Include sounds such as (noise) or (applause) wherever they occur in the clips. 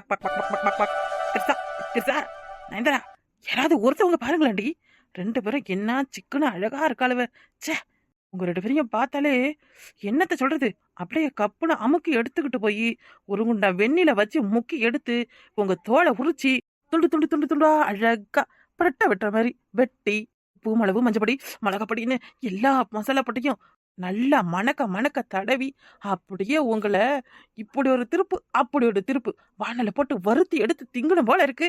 Buck பக் பக் பக் பக் பக் பக் கிருஷ்ணா கிருஷ்ணா நயன்தரா யாராவது ஒருத்தவங்க பாருங்களேன்டி ரெண்டு பேரும் என்ன சிக்குன்னு அழகா இருக்காளுவ ச்சே உங்க ரெண்டு பேரையும் பார்த்தாலே என்னத்த சொல்றது அப்படியே கப்புல அமுக்கி எடுத்துக்கிட்டு போய் ஒரு குண்டா வெண்ணில வச்சு முக்கி எடுத்து உங்க தோலை உரிச்சி துண்டு துண்டு துண்டு துண்டா அழகா புரட்ட வெட்டுற மாதிரி வெட்டி பூ மிளகு மஞ்சப்படி மிளகாப்பொடின்னு எல்லா மசாலா நல்லா மணக்க மணக்க தடவி அப்படியே உங்களை இப்படி ஒரு திருப்பு அப்படி ஒரு திருப்பு வானல போட்டு வறுத்து எடுத்து திங்கணும் போல இருக்கு.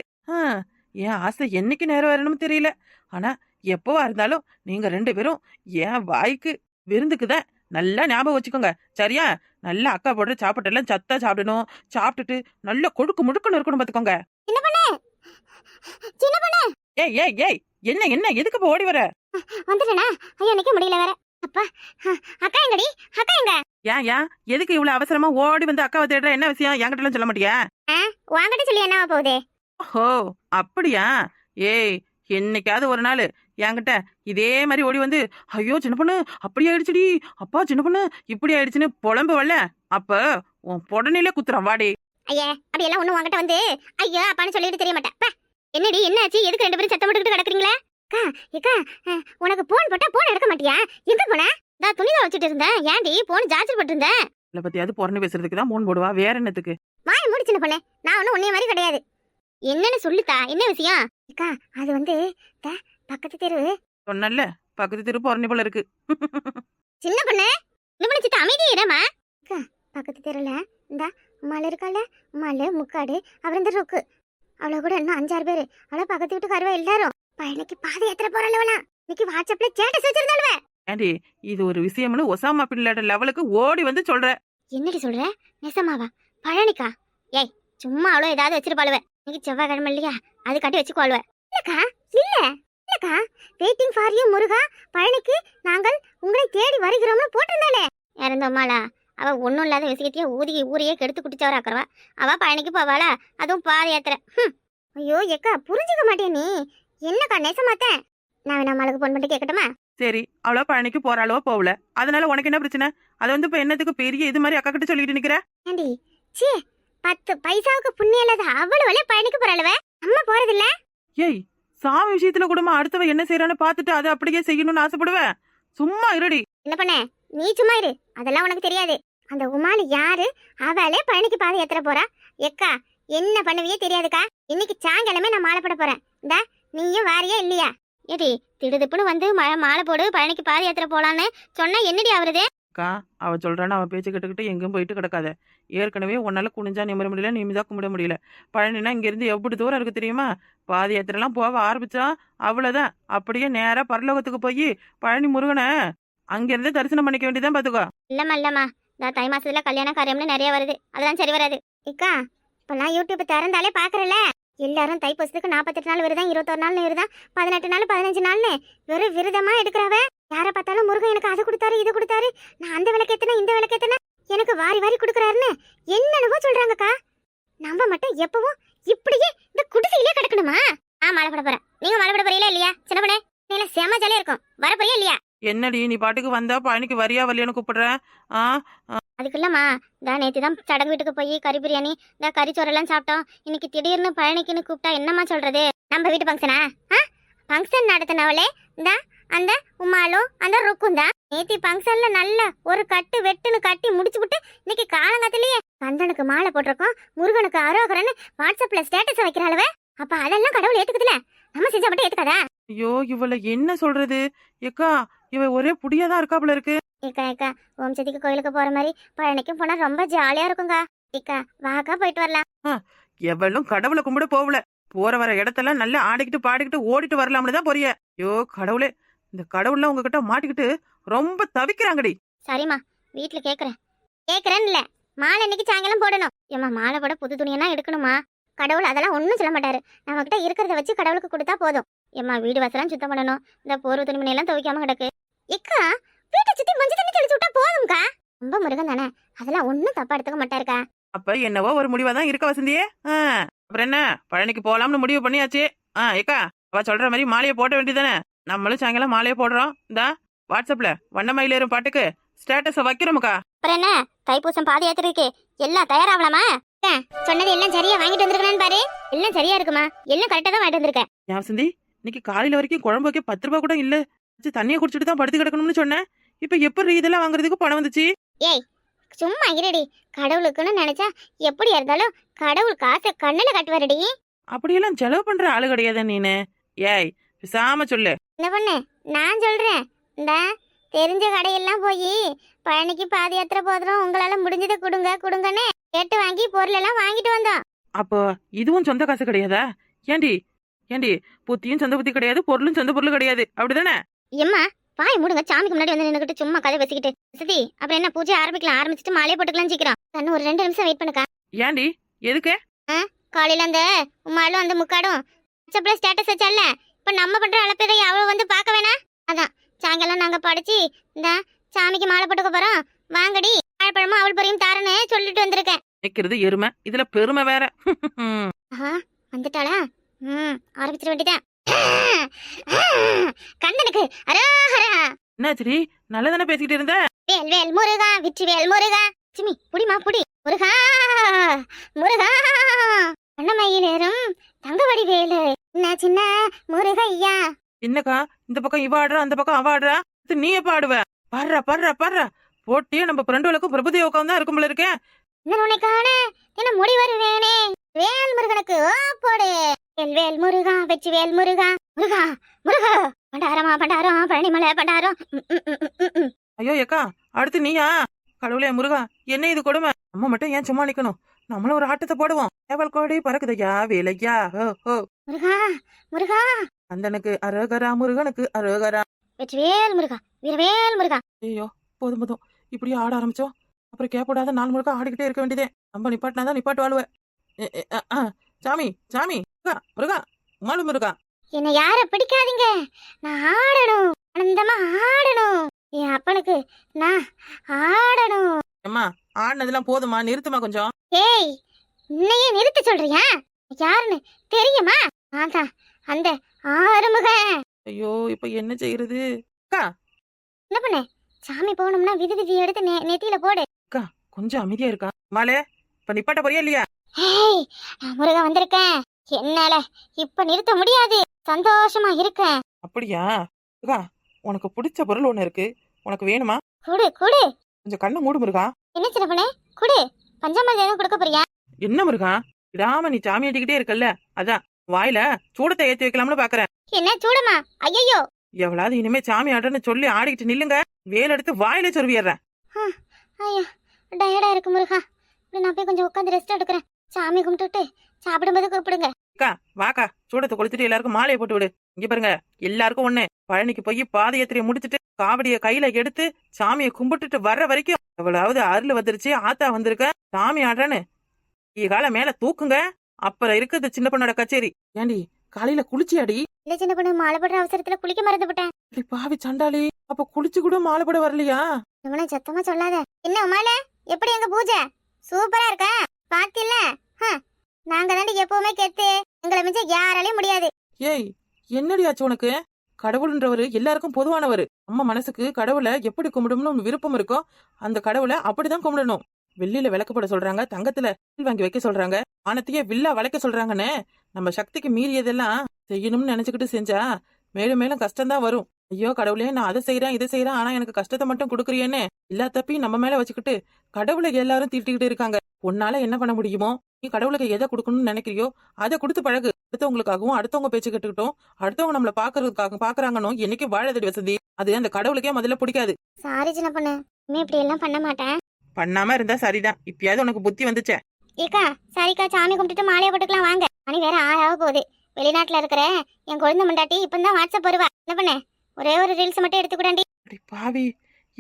என் ஆசை என்னைக்கு நேரம் வரணும்னு தெரியல. ஆனா எப்பவா இருந்தாலும் நீங்க ரெண்டு பேரும் என் வாய்க்கு விருந்துக்கு தான் நல்லா ஞாபகம் வச்சுக்கோங்க. சரியா? நல்லா அக்கா போடுற சாப்பாட்டெல்லாம் சத்தா சாப்பிடணும். சாப்பிட்டுட்டு நல்லா கொழுக்கு முடுக்குன்னு இருக்கணும் பாத்துக்கோங்க ஏய் ஏய் ஏய் என்ன என்ன? எதுக்கு இப்ப ஓடி வர? வந்துட்டேனா? ஐயோ நிக்க முடியல வேற. அப்பா அக்கா எங்கடி? அக்கா எங்க? ஏன் ஏன்? எதுக்கு இவ்வளவு அவசரமா ஓடி வந்து அக்காவை தேடுற? என்ன விஷயம்? என்கிட்ட சொல்ல மாட்டியா? வாங்கிட்டு சொல்லி என்னவா போகுது? ஓ அப்படியா? ஏய் என்னைக்காவது ஒரு நாள் என்கிட்ட இதே மாதிரி ஓடி வந்து ஐயோ சின்ன பொண்ணு அப்படி ஆயிடுச்சுடி. அப்பா சின்ன பொண்ணு இப்படி ஆயிடுச்சுன்னு புலம்பு வரல அப்ப உன் புடனிலே குத்துறான் வாடி. ஐயா அப்படி எல்லாம் ஒண்ணும் வாங்கிட்ட வந்து ஐயா அப்பான்னு சொல்லிட்டு தெரிய மாட்டேன். என்னடி என்னாச்சு? எதுக்கு ரெண்டு பேரும் சத்தம் போட்டுக்கிட்டு கிடக்குறீங்களா? அக்கா ஏக்கா உனக்கு போன் போட்டா போன் எடுக்க மாட்டியா? எங்க போன? நான் துணிதான் வச்சுட்டு இருந்தேன். ஏன்டி போன் ஜார்ஜர் போட்டு இருந்தேன் இதை பத்தியாவது புறணி பேசுறதுக்கு தான் மோன் போடுவா. வேற என்னத்துக்கு? வாய மூடி சின்ன பொண்ணு. நான் ஒன்னும் உன்னைய மாதிரி கிடையாது. என்னன்னு சொல்லுத்தா. என்ன விஷயம்? அக்கா அது வந்து பக்கத்து தெரு. சொன்னல பக்கத்து திரு புறணி போல இருக்கு. சின்ன பொண்ணு இன்னும் சித்த அமைதியா இடமா அக்கா பக்கத்து தெருல இந்த மலை இருக்கால மலை முக்காடு அப்புறம் இந்த ரொக்கு அவ்வளோ கூட இன்னும் அஞ்சாறு பேர். அவ்வளோ பக்கத்து வீட்டுக்காரவ எல்லாரும். பழனிக்கு பாதை ஏத்துற போறாளவலாம் இன்னைக்கு வாட்ஸ்அப்ல ஸ்டேட்டஸ் வச்சிருந்தாளுவ. ஏண்டி இது ஒரு விஷயம்னு ஒசாமா பின்லாட லெவலுக்கு ஓடி வந்து சொல்ற. என்னடி சொல்ற? நெசமாவா? பழனிக்கா? ஏய் சும்மா அவ்வளோ ஏதாவது வச்சிருப்பாளுவ. இன்னைக்கு செவ்வாய்க்கிழமை இல்லையா? அது கட்டி வச்சுக்கோளுவ இல்லக்கா இல்ல. இல்லக்கா வெயிட்டிங் ஃபார் யூ முருகா. பழனிக்கு நாங்கள் உங்களை தேடி வருகிறோம்னு போட்டிருந்தாளே. இறந்தோம்மாளா அவ ஒன்றும் இல்லாத விஷயத்தையும் ஊதி ஊரையே கெடுத்து குடிச்சவராக்கிறவா அவ பழனிக்கு போவாளா? அதுவும் பாத யாத்திரை ஹம். ஐயோ எக்கா புரிஞ்சுக்க மாட்டேன் நீ. என்னக்கா நெசமாத்தேன்? நான் வேணா மலக்கு போன் பண்ணி கேட்கட்டுமா சரி அவ்வளோ பழனிக்கு போறாளோ போகல. அதனால உனக்கு என்ன பிரச்சனை? அதை வந்து இப்ப என்னத்துக்கு பெரிய இது மாதிரி அக்கா கிட்ட சொல்லிட்டு நிக்கிற? ஏண்டி? சீ பத்து பைசாவுக்கு புண்ணியம் இல்லாத அவ்வளவு பழனிக்கு போறாளுவ அம்மா போறதில்ல? ஏய் சாமி விஷயத்துல கூடமா அடுத்தவ என்ன செய்யறான்னு பார்த்துட்டு அதை அப்படியே செய்யணும்னு ஆசைப்படுவேன் சும்மா இருடி. என்ன பண்ண? நீ சும்மா இரு. அதெல்லாம் உனக்கு தெரியாது. அந்த உமாலு யாரு? அவளே பழனிக்கு பாதை ஏத்துற போறா. எக்கா என்ன பண்ணுவியே தெரியாதுக்கா. இன்னைக்கு சாயங்காலமே நான் மாலை போட போறேன். இந்தா நீயும் வாரியா இல்லையா? ஏடி திடுதிப்புன்னு வந்து மழை மாலை போடு பழனிக்கு பாதை ஏத்துற போலான்னு சொன்னா என்னடி ஆவறது? அக்கா அவ சொல்றான்னு அவன் பேச்சு கேட்டுக்கிட்டு எங்கேயும் போயிட்டு கிடக்காத. ஏற்கனவே உன்னால குனிஞ்சா நிமிர முடியல நிமிதா கும்பிட முடியல. பழனினா இங்க இருந்து எப்படி தூரம் இருக்கு தெரியுமா? பாதி யாத்திரைலாம் போக ஆரம்பிச்சா அவ்வளவுதான். அப்படியே நேரா பரலோகத்துக்கு போய் பழனி முருகனை அங்க இருந்து தரிசனம் பண்ணிக்க வேண்டியதான் பாத்துக்கோ. இல்லம்மா இல்லம்மா. இந்த தை மாசத்துல கல்யாண காரியம்னு நிறைய வருது. அதெல்லாம் சரி வராது. இக்கா இப்பெல்லாம் யூடியூப் திறந்தாலே பாக்குறல எல்லாரும் தைப்பூசத்துக்கு நாற்பத்தெட்டு நாள் விரதம் இருபத்தொரு நாள் விரதம் பதினெட்டு நாள் பதினஞ்சு நாள்னு வெறும் விரதமா எடுக்கிறவ? யாரை பார்த்தாலும் முருகன் எனக்கு அது கொடுத்தாரு இது கொடுத்தாரு. நான் அந்த விளக்கேத்தன இந்த விளக்கேத்தன. எனக்கு வாரி வாரி கொடுக்குறாருன்னு என்னென்னவோ சொல்றாங்கக்கா. நம்ம மட்டும் எப்பவும் இப்படியே இந்த குடிசையிலே கிடக்கணுமா? ஆ மழை பட போறேன். நீங்க மழை போறீங்களா இல்லையா? சின்ன பண்ணே நீங்க செம ஜாலியா இருக்கும். வர போறியா இல்லையா? என்னடி நீ பாட்டுக்கு வந்தா பழனிக்கு வரியா வரலையான்னு கூப்பிடுற? ஆ? அதுக்கு இல்லம்மா இந்த நேற்று தான் சடங்கு வீட்டுக்கு போய் கறி பிரியாணி இந்த கறிச்சோறெல்லாம் சாப்பிட்டோம். இன்னைக்கு திடீர்னு பழனிக்குன்னு கூப்பிட்டா என்னம்மா சொல்றது? நம்ம வீட்டு ஃபங்க்ஷனா ஆ? ஃபங்க்ஷன் நடத்தினவளே இந்த அந்த உமாலும் அந்த ருக்கும் தான் நேத்தி ஃபங்க்ஷன்ல நல்ல ஒரு கட்டு வெட்டுன்னு கட்டி முடிச்சு விட்டு இன்னைக்கு காலங்காத்திலேயே கந்தனுக்கு மாலை போட்டிருக்கோம் முருகனுக்கு அரோகரன்னு வாட்ஸ்அப்ல ஸ்டேட்டஸ் வைக்கிற அளவு அப்ப அதெல்லாம் கடவுள் ஏத்துக்குதுல. நம்ம செஞ்சா மட்டும் ஏத்துக்காதா? ஐயோ இவள என்ன சொல்றது? ஏக்கா இவ ஒரே புடியாதான் இருக்காப்புல இருக்கு ஏக்கா ஏக்கா ஓம் சதிக்கு கோயிலுக்கு போற மாதிரி பழனிக்கும் போனா ரொம்ப ஜாலியா இருக்குங்க ஏக்கா வாக்கா போயிட்டு வரலாம். எவளும் கடவுளை கும்பிட போகல போற வர இடத்தெல்லாம் நல்லா ஆடிக்கிட்டு பாடிக்கிட்டு ஓடிட்டு வரலாம்னு தான் போறிய. ஐயோ கடவுளே இந்த கடவுள்லாம் உங்ககிட்ட மாட்டிக்கிட்டு ரொம்ப தவிக்கிறாங்கடி. சரிம்மா வீட்ல கேக்குறேன். கேக்குறேன்னு இல்ல மாலை இன்னைக்கு சாயங்காலம் போடணும். ஏம்மா மாலை போட புது துணியெல்லாம் எடுக்கணுமா? கடவுள் அதெல்லாம் ஒன்றும் சொல்ல மாட்டாரு. நம்ம கிட்ட இருக்கிறத வச்சு கடவுளுக்கு கொடுத்தா போதும். ஏம்மா வீடு வாசலாம் சுத்தம் பண்ணணும். இந்த போர்வ துணிமணி எல்லாம் துவைக்காம கிடக்கு. இக்கா வீட்டை சுத்தி மஞ்சள் தண்ணி தெளிச்சு விட்டா போதும்க்கா? ரொம்ப முருகன் தானே? அதெல்லாம் ஒன்றும் தப்பா எடுத்துக்க மாட்டாருக்கா. அப்ப என்னவோ ஒரு முடிவா தான் இருக்க வசந்தியே? அப்புறம் என்ன? பழனிக்கு போலாம்னு முடிவு பண்ணியாச்சு. ஆ ஏக்கா அவ சொல்ற மாதிரி மாலையை போட வேண்டியதானே நம்மளும் சாயங்காலம் மாலையை போடுறோம். இந்தா வாட்ஸ்அப்ல வண்ணமயிலேறும் பாட்டுக்கு ஸ்டேட்டஸை வைக்கிறோமுக்கா. அப்புறம் என்ன? தைப்பூசம் பாதி ஏத்துறதுக்கு எல்லாம் தயாராகலாமா? சொன்னது எல்லாம் சரியா வாங்கிட்டு வந்திருக்கேன்னு பாரு. எல்லாம் சரியா இருக்குமா? எல்லாம் கரெக்டா தான் வாங்கிட்டு வந்திருக்கேன். வசந்தி? இன்னைக்கு காலையில வரைக்கும் குழம்பு வைக்க பத்து ரூபா கூட இல்ல. தண்ணியை குடிச்சிட்டு தான் படுத்து கிடக்கணும்னு சொன்னேன். இப்ப எப்படி இதெல்லாம் வாங்குறதுக்கு பணம் வந்துச்சு? சும்மா இருடி. கடவுளுக்குன்னு நினைச்சா எப்படி இருந்தாலும் கடவுள் காசை கண்ணுல கட்டுவாருடி. அப்படியெல்லாம் செலவு பண்ற ஆளு கிடையாது நீனு. ஏய் பேசாம சொல்லு. என்ன பண்ணு? நான் சொல்றேன். இந்த தெரிஞ்ச கடையெல்லாம் போய் பழனிக்கு பாத யாத்திரை போதும் உங்களால முடிஞ்சதை கொடுங்க கொடுங்கன்னு கேட்டு வாங்கி பொருள் எல்லாம் வாங்கிட்டு வந்தோம். அப்போ இதுவும் சொந்த காசு கிடையாதா? ஏண்டி ஏண்டி புத்தியும் சொந்த புத்தி கிடையாது பொருளும் சொந்த பொருள் கிடையாது. அப்படிதானே? எம்மா வாய் மூடுங்க சாமிக்கு முன்னாடி வந்து நின்னுக்கிட்டு சும்மா கதை பேசிக்கிட்டு. சதி அப்புறம் என்ன பூஜை ஆரம்பிக்கலாம் ஆரம்பிச்சிட்டு மாலையை போட்டுக்கலாம் சீக்கிரம். கண்ணு ஒரு ரெண்டு நிமிஷம் வெயிட் பண்ணுக்கா. ஏண்டி எதுக்கு? காலையில அந்த உமாலும் அந்த முக்காடும் வாட்ஸ்அப்ல ஸ்டேட்டஸ் வச்சால இப்ப நம்ம பண்ற அழப்பதை அவ வந்து பார்க்க வேணாம் அதான் சாயங்காலம் நாங்க படிச்சு இந்த சாமிக்கு மாலை போட்டுக்க போறோம். வாங்கடி வாழைப்பழமும் அவள் பொரியும் தாரன்னு சொல்லிட்டு வந்திருக்கேன். வைக்கிறது எருமை. இதுல பெருமை வேற. (laughs) ஆஹா வந்துட்டாளா? ம் ஆரம்பிச்சிட வேண்டியதான் கந்தனுக்கு அரோஹரா என்னாச்சுடி? நல்லதானே பேசிக்கிட்டு இருந்த? வேல் வேல் முருகா விற்று வேல் முருகா. சிமி புடிமா புடி. முருகா முருகா. அண்ணமயிலேறும் தங்கவடி வேலு. என்ன சின்ன முருகையா. என்னக்கா? இந்த பக்கம் இவ ஆடுறா அந்த பக்கம் அவ ஆடுறா. நீ எப்ப ஆடுவ? பாடுறா பாடுறா பாடுறா. போட்டியே நம்ம பிரண்டுகளுக்கும் பிரபுதேவ உட்காந்து தான் இருக்கும்போல இருக்கேன் உன்னை காண என்ன முடி வருவேனே. வேல் முருகனுக்கு ஓ போடு. வேல் வேல் முருகா வெற்றி வேல் முருகா. முருகா முருகா. பண்டாரமா பண்டாரம் பழனிமலை பண்டாரம். ஐயோ ஏக்கா அடுத்து நீயா? கடவுளே முருகா என்ன இது கொடுமை? நம்ம மட்டும் ஏன் சும்மா நிக்கணும்? நம்மளும் ஒரு ஆட்டத்தை போடுவோம். ஏவல் கோடி பறக்குதையா வேலையா? ஹோ ஹோ. முருகா முருகா. அந்தனுக்கு அரோகரா முருகனுக்கு அரோகரா. வெற்றி வேல் முருகா வீரவேல் முருகா. ஐயோ போதும் போதும். இப்படியே ஆட ஆரம்பிச்சோம் அப்புறம் கேப்படாத நாள் முழுக்க ஆடிக்கிட்டே இருக்க வேண்டியதே. நம்ம நிப்பாட்டினா தான் நிப்பாட்டு வாழ்வ எ, எ, அ, அ. சாமி சாமி. முருகா முருகா மாலு முருகா. என்னை யார பிடிக்காதீங்க? நான் ஆடணும். ஆனந்தமா ஆடணும். என் அப்பனுக்கு நான் ஆடணும். அம்மா ஆடினதெல்லாம் போதுமா நிறுத்துமா கொஞ்சம். ஏய் இன்னையே நிறுத்த சொல்றியா? யாருன்னு தெரியுமா? நான் தான் அந்த ஆறுமுக ஐயோ இப்ப என்ன செய்யறது? என்ன பண்ண? சாமி போகணும்னா விதி விதி எடுத்து நெ- நெத்தியில போடு. கொஞ்சம் அமைதியா இருக்கா? மாலே இப்ப நிப்பாட்ட போறியா இல்லையா? ஏய் நான் முருகன் வந்திருக்கேன். என்னால இப்ப நிறுத்த முடியாது. சந்தோஷமா இருக்கேன். அப்படியா? முருகா உனக்கு பிடிச்ச பொருள் ஒண்ணு இருக்கு. உனக்கு வேணுமா? குடு குடு. கொஞ்சம் கண்ணை மூடு முருகா. என்ன சின்ன பண்ணு? குடு. பஞ்சாமிரதம் கொடுக்க போறியா? என்ன முருகா? விடாம நீ சாமி ஆட்டிக்கிட்டே இருக்கல்ல. அதான் வாயில சூடத்தை ஏத்தி வைக்கலாம்னு பாக்குறேன். என்ன சூடமா? ஐயோ எவ்வளவு இனிமே சாமி ஆட்டன்னு சொல்லி ஆடிக்கிட்டு நில்லுங்க. வேல் எடுத்து வாயில சொருவிடுறேன் ஐயா டயர்டா இருக்கு முருகா. இப்படி நான் போய் கொஞ்சம் உட்காந்து ரெஸ்ட் எடுக்கிறேன். சாமி கும்பிட்டுட்டு சாப்பிடும்போது கூப்பிடுங்க. அக்கா வாக்கா சூடத்தை கொளுத்துட்டு எல்லாருக்கும் மாலையை போட்டு விடு. இங்க பாருங்க எல்லாருக்கும் ஒண்ணு. பழனிக்கு போய் பாத யாத்திரையை முடிச்சிட்டு காவடிய கையில எடுத்து சாமியை கும்பிட்டுட்டு வர்ற வரைக்கும் எவ்வளவு அருள் வந்துருச்சு ஆத்தா வந்திருக்க சாமி ஆடுறேன்னு. கால மேல தூக்குங்க. அப்புறம் இருக்குது சின்ன பொண்ணோட கச்சேரி. ஏண்டி காலையில குளிச்சியாடி? இல்ல சின்ன பொண்ணு மாலை போடுற அவசரத்துல குளிக்க மறந்து விட்டேன் இப்படி பாவி சண்டாளி அப்ப குளிச்சு கூட மாலை போட வரலையா? இவனை சத்தமா சொல்லாத. என்ன உமால எப்படி எங்க பூஜை? சூப்பரா இருக்கா? பாத்தில்ல ஹம், நாங்க தாண்டி எப்பவுமே கெத்து. எங்களை மிஞ்ச யாராலையும் முடியாது. ஏய் என்னடி ஆச்சு உனக்கு? கடவுள்ன்றவரு எல்லாருக்கும் பொதுவானவர். நம்ம மனசுக்கு கடவுளை எப்படி கும்பிடணும்னு விருப்பம் இருக்கோ அந்த கடவுளை அப்படிதான் கும்பிடணும். வெள்ளியில விளக்கப்பட சொல்றாங்க தங்கத்துல வாங்கி வைக்க சொல்றாங்க ஆனத்தையே வில்லா வளைக்க சொல்றாங்கன்னு. நம்ம சக்திக்கு மீறியதெல்லாம் செய்யணும்னு நினைச்சுக்கிட்டு செஞ்சா மேலும் மேலும் கஷ்டம்தான் வரும். ஐயோ கடவுளே நான் அதை செய்யறேன் இதை செய்யறேன் ஆனா எனக்கு கஷ்டத்தை மட்டும் கொடுக்குறியேன்னு எல்லா தப்பையும் நம்ம மேல வச்சுக்கிட்டு கடவுளை எல்லாரும் திட்டிக்கிட்டு இருக்காங்க. உன்னால என்ன பண்ண முடியுமோ நீ கடவுளுக்கு எதை கொடுக்கணும்னு நினைக்கிறியோ அதை கொடுத்து பழகு. அடுத்தவங்களுக்காகவும் அடுத்தவங்க பேச்சு கேட்டுக்கிட்டோம். அடுத்தவங்க நம்மள பாக்குறதுக்காக பாக்குறாங்கன்னு என்னைக்கு வாழதடி வசதி. அது அந்த கடவுளுக்கே முதல்ல பிடிக்காது. சாரி சின்ன பொண்ணு. இனிமே இப்படி எல்லாம் பண்ண மாட்டேன். பண்ணாம இருந்தா சரிதான். இப்பயாவது உனக்கு புத்தி வந்துச்சே. ஏக்கா சரிக்கா சாமி கும்பிட்டுட்டு மாலையை போட்டுக்கலாம் வாங்க. மணி வேற ஆறாக போகுது. வெளிநாட்டுல இருக்கிற என் குழந்தை முண்டாட்டி இப்பதான் வாட்ஸ்அப் வருவா. என்ன பண்ண? ஒரே ஒரு ரீல்ஸ் மட்டும் எடுத்துக்கூடாண்டி. அடி பாவி.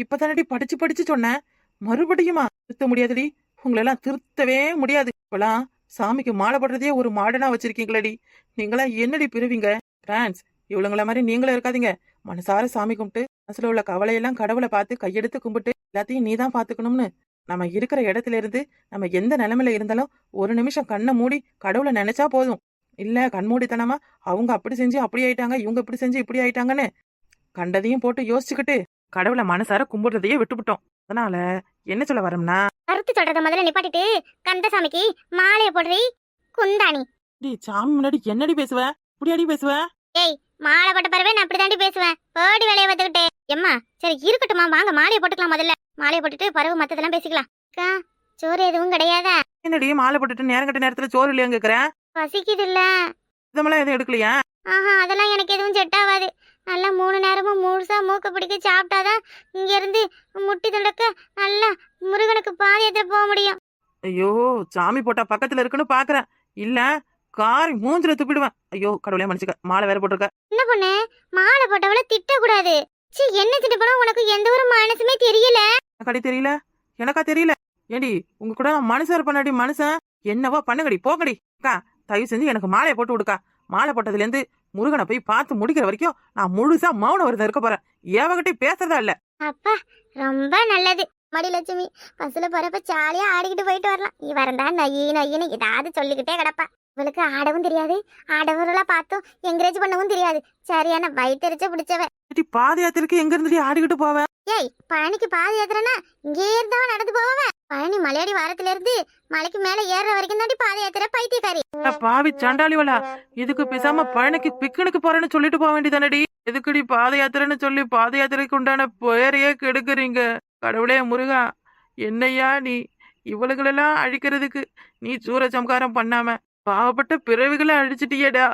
இப்பதானடி படிச்சு படிச்சு சொன்னேன் மறுபடியுமா திருத்த முடியாதுடி? உங்களெல்லாம் திருத்தவே முடியாது. இப்பெல்லாம் சாமிக்கு மாலை போடுறதே ஒரு மாடனா வச்சிருக்கீங்களடி. நீங்களாம் என்னடி பிரிவிங்க? பிரான்ஸ் இவளுங்கள மாதிரி நீங்களும் இருக்காதீங்க. மனசார சாமி கும்பிட்டு மனசுல உள்ள கவலையெல்லாம் கடவுளை பார்த்து கையெடுத்து கும்பிட்டு எல்லாத்தையும் நீ தான் பாத்துக்கணும்னு நம்ம இருக்கிற இடத்துல இருந்து நம்ம எந்த நிலைமையில இருந்தாலும் ஒரு நிமிஷம் கண்ணை மூடி கடவுளை நினைச்சா போதும். இல்ல கண்மூடித்தனமா அவங்க அப்படி செஞ்சு அப்படி ஆயிட்டாங்க இவங்க இப்படி செஞ்சு இப்படி ஆயிட்டாங்கன்னு கண்டதையும் போட்டு யோசிச்சுக்கிட்டு கடவுளை மனசார கும்பிடுறதையே விட்டுவிட்டோம் அதனால என்ன சொல்ல வரோம்னா? கருத்து சொல்றத முதல்ல நிப்பாட்டிட்டு கந்தசாமிக்கு மாலையை போடுறி குந்தாணி. டி சாமி முன்னாடி என்னடி பேசுவ? இப்படி அடி பேசுவ மாலை போட்ட பிறவே நான் அப்படி தாண்டி பேசுவேன் போடி வேலையை பார்த்துக்கிட்டு. எம்மா சரி இருக்கட்டுமா வாங்க மாலையை போட்டுக்கலாம் முதல்ல. மாலையை போட்டுட்டு பறவை மத்ததெல்லாம் பேசிக்கலாம். அக்கா சோறு எதுவும் கிடையாதா? என்னடி மாலை போட்டுட்டு நேரம் கட்ட நேரத்துல சோறு இல்லையா கேக்குறேன் பசிக்குது இல்ல இதெல்லாம் எதுவும் எடுக்கலையா? ஆஹா அதெல்லாம் எனக்கு எதுவும் செட் ஆகாது. நல்லா மூணு நேரமும் முழுசா மூக்க பிடிக்க சாப்பிட்டாதான் இங்க இருந்து முட்டி தண்டக்க நல்லா முருகனுக்கு பாதையத்தை போக முடியும். ஐயோ சாமி போட்டா பக்கத்துல இருக்குன்னு பாக்குறேன். இல்ல காரி மூஞ்சில துப்பிடுவேன். ஐயோ கடவுளே மன்னிச்சுக்க. மாலை வேற போட்டிருக்க. என்ன பொண்ணு மாலை போட்டவள திட்டக்கூடாது. ச்சீ என்ன திட்ட போனா உனக்கு எந்த ஒரு மனசுமே தெரியல. எனக்காடி தெரியல? எனக்கா தெரியல? ஏடி உங்க கூட நான் மனுஷன் இருப்பேனடி மனுஷன் என்னவோ பண்ணுங்கடி போங்கடி. அக்கா தயவு செஞ்சு எனக்கு மாலையை போட்டு விடுக்கா மாலை போட்டதுல இருந்து முருகனை போய் பார்த்து முடிக்கிற வரைக்கும் நான் முழுசா மௌன விரதம் இருக்க போறேன். ஏவகிட்டே பேசுறதா இல்ல. அப்பா ரொம்ப நல்லது. மடி லட்சுமி பஸ்ல போறப்ப ஜாலியா ஆடிக்கிட்டு போயிட்டு வரலாம். இவரந்தா நொய்யி நொய்யின்னு ஏதாவது சொல்லிக்கிட்டே கிடப்பா. இவளுக்கு ஆடவும் தெரியாது. ஆடவர்களா பார்த்தும் என்கரேஜ் பண்ணவும் தெரியாது. சரியான வயிற்றுச்ச பிடிச்சவ. ஏடி பாத யாத்திரைக்கு எங்க இருந்துடி ஆடிக்கிட்டு போவேன் ஏய் பழனிக்கு பாதி ஏத்துறனா இங்கே இருந்தா நடந்து போவன் பழனி மலையாடி வாரத்துல இருந்து மலைக்கு மேல ஏறுற வரைக்கும் தாண்டி பாதை ஏத்துற பைத்தியக்காரி. பாவி சண்டாளிவளா இதுக்கு பேசாம பழனிக்கு பிக்கனுக்கு போறேன்னு சொல்லிட்டு போக வேண்டியதானடி? எதுக்குடி பாத யாத்திரைன்னு சொல்லி பாத யாத்திரைக்கு உண்டான பெயரையே கெடுக்குறீங்க? கடவுளே முருகா என்னையா நீ? இவளுகளெல்லாம் அழிக்கிறதுக்கு நீ சூரசம்காரம் பண்ணாம பாவப்பட்ட பிறவிகளை அழிச்சிட்டியேடா.